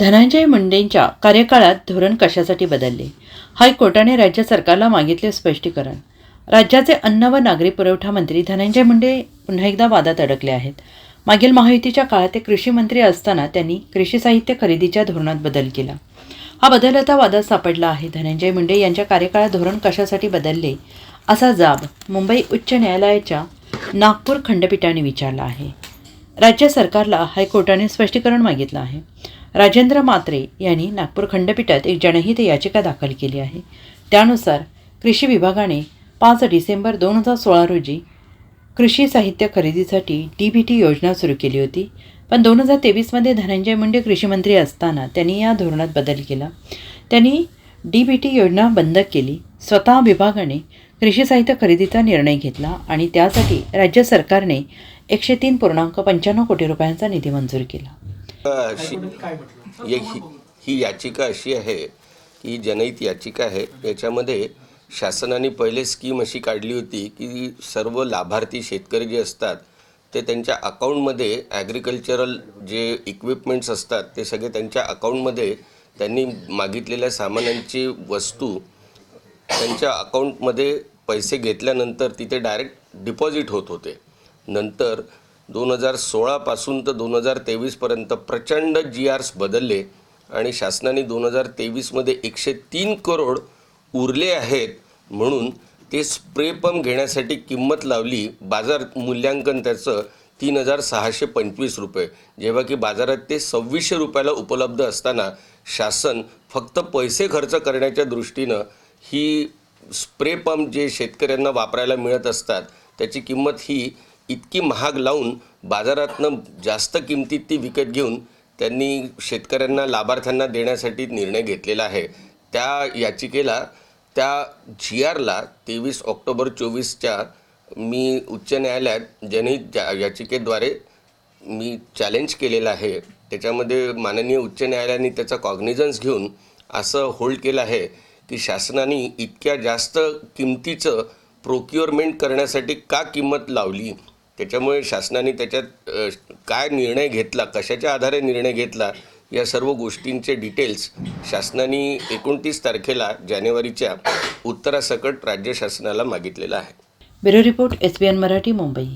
धनंजय मुंडेंच्या कार्यकाळात धोरण कशासाठी बदलले? हायकोर्टाने राज्य सरकारला मागितले स्पष्टीकरण. राज्याचे अन्न व नागरी पुरवठा मंत्री धनंजय मुंडे पुन्हा एकदा वादात अडकले आहेत. मागील महायुतीच्या काळात ते कृषी मंत्री असताना त्यांनी कृषी साहित्य खरेदीच्या धोरणात बदल केला. हा बदल आता वादात सापडला आहे. धनंजय मुंडे यांच्या कार्यकाळात धोरण कशासाठी बदलले असा जाब मुंबई उच्च न्यायालयाच्या नागपूर खंडपीठाने विचारला आहे. राज्य सरकारला हायकोर्टाने स्पष्टीकरण मागितलं आहे. राजेंद्र मात्रे यांनी नागपूर खंडपीठात एक जनहित याचिका दाखल केली आहे. त्यानुसार कृषी विभागाने पाच डिसेंबर दोन हजार सोळा रोजी कृषी साहित्य खरेदीसाठी डी बी टी योजना सुरू केली होती. पण दोन हजार तेवीसमध्ये धनंजय मुंडे कृषीमंत्री असताना त्यांनी या धोरणात बदल केला. त्यांनी डी बी टी योजना बंद केली. स्वतः विभागाने कृषी साहित्य खरेदीचा निर्णय घेतला आणि त्यासाठी राज्य सरकारने एकशे तीन पूर्णांक पंच्याण्णव कोटी रुपयांचा निधी मंजूर केला. अशी ही ही याचिका अशी आहे की जनहित याचिका आहे. याच्यामध्ये शासनाने पहिले स्कीम अशी काढली होती की सर्व लाभार्थी शेतकरी जे असतात ते त्यांच्या अकाउंटमध्ये ॲग्रिकल्चरल जे इक्विपमेंट्स असतात ते सगळे त्यांच्या अकाउंटमध्ये त्यांनी मागितलेल्या सामानांची वस्तू त्यांच्या अकाउंटमध्ये पैसे घेतल्यानंतर तिथे डायरेक्ट डिपॉझिट होत होते. नंतर दोन हजार सोळापासून तर दोन हजार तेवीसपर्यंत प्रचंड जी आर्स बदलले आणि शासनाने दोन हजार तेवीसमध्ये एकशे तीन करोड उरले आहेत म्हणून ते स्प्रे पंप घेण्यासाठी किंमत लावली. बाजार मूल्यांकन त्याचं तीन हजार सहाशे पंचवीस रुपये. जेव्हा की बाजारात ते सव्वीसशे रुपयाला उपलब्ध असताना शासन फक्त पैसे खर्च करण्याच्या दृष्टीनं ही स्प्रे पंप जे शेतकऱ्यांना वापरायला मिळत असतात त्याची किंमत ही इतकी महाग लावून बाजारातनं जास्त किमतीत ती विकत घेऊन त्यांनी शेतकऱ्यांना लाभार्थ्यांना देण्यासाठी निर्णय घेतलेला आहे. त्या याचिकेला त्या जी आरला तेवीस ऑक्टोबर चोवीसच्या मी उच्च न्यायालयात जनहित जा याचिकेद्वारे मी चॅलेंज केलेलं आहे त्याच्यामध्ये माननीय उच्च न्यायालयाने त्याचा कॉग्निझन्स घेऊन असं होल्ड केलं आहे की शासनाने इतक्या जास्त किमतीचं प्रोक्युअरमेंट करण्यासाठी का किंमत लावली? त्याच्यामुळे शासनाने त्याच्यात काय निर्णय घेतला कशाच्या आधारे निर्णय घेतला या सर्व गोष्टींचे डिटेल्स शासनाने एकोणतीस तारखेला जानेवारीच्या उत्तरासकट राज्य शासनाला मागितलेलं आहे. Bureau report S B N Marathi Mumbai.